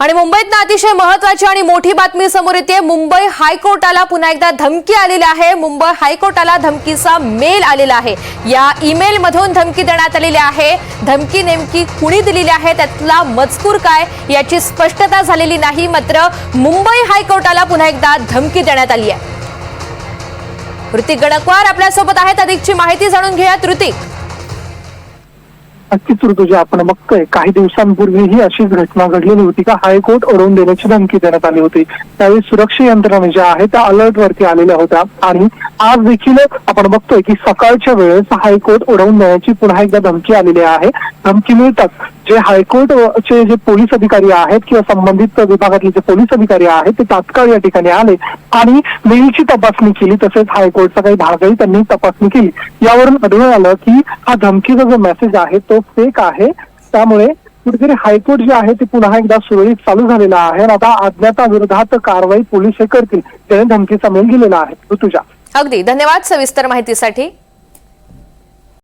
आणि मुंबईत अतिशय महत्वाची आणि मोठी बातमी समोर येते. मुंबई हायकोर्टाला पुन्हा एकदा धमकी आलेली आहे. मुंबई हायकोर्टाला धमकीचा मेल आलेला आहे. या ईमेल मधून धमकी देण्यात आलेली आहे. धमकी नेमकी कुणी दिलेली आहे? त्यातला मजकूर काय? याची स्पष्टता झालेली नाही मात्र मुंबई हायकोर्टाला पुन्हा एकदा धमकी देण्यात आली आहे. ऋतिक गणकवार आपल्यासोबत आहेत. अधिकची माहिती जाणून घेऊयात. ऋतिक. नक्कीच ऋतुजी आपण बघतोय. काही दिवसांपूर्वी ही अशीच घटना घडलेली होती का? हायकोर्ट ओढवून देण्याची धमकी देण्यात आली होती. त्यावेळी सुरक्षा यंत्रणा ज्या आहेत त्या अलर्ट वरती आलेल्या होत्या. आणि आज देखील आपण बघतोय की सकाळच्या वेळेस हायकोर्ट ओढवून देण्याची पुन्हा एकदा धमकी आलेली आहे. धमकी मिळतात जे हायकोर्टचे जे पोलीस अधिकारी आहेत किंवा संबंधित विभागातले जे पोलीस अधिकारी आहेत ते तात्काळ या ठिकाणी आले आणि मेलची तपासणी केली. तसेच हायकोर्टचा काही भागही त्यांनी तपासणी केली. यावरून आढळून आलं की हा धमकीचा जो मेसेज आहे तो फेक आहे. त्यामुळे कुठेतरी हायकोर्ट जे आहे ते पुन्हा एकदा सुरळीत चालू झालेलं आहे आणि आता अज्ञाताविरोधात कारवाई पोलीस हे करतील. त्याने धमकीचा मेल गेलेला आहे. ऋतुजा. अगदी. धन्यवाद सविस्तर माहितीसाठी.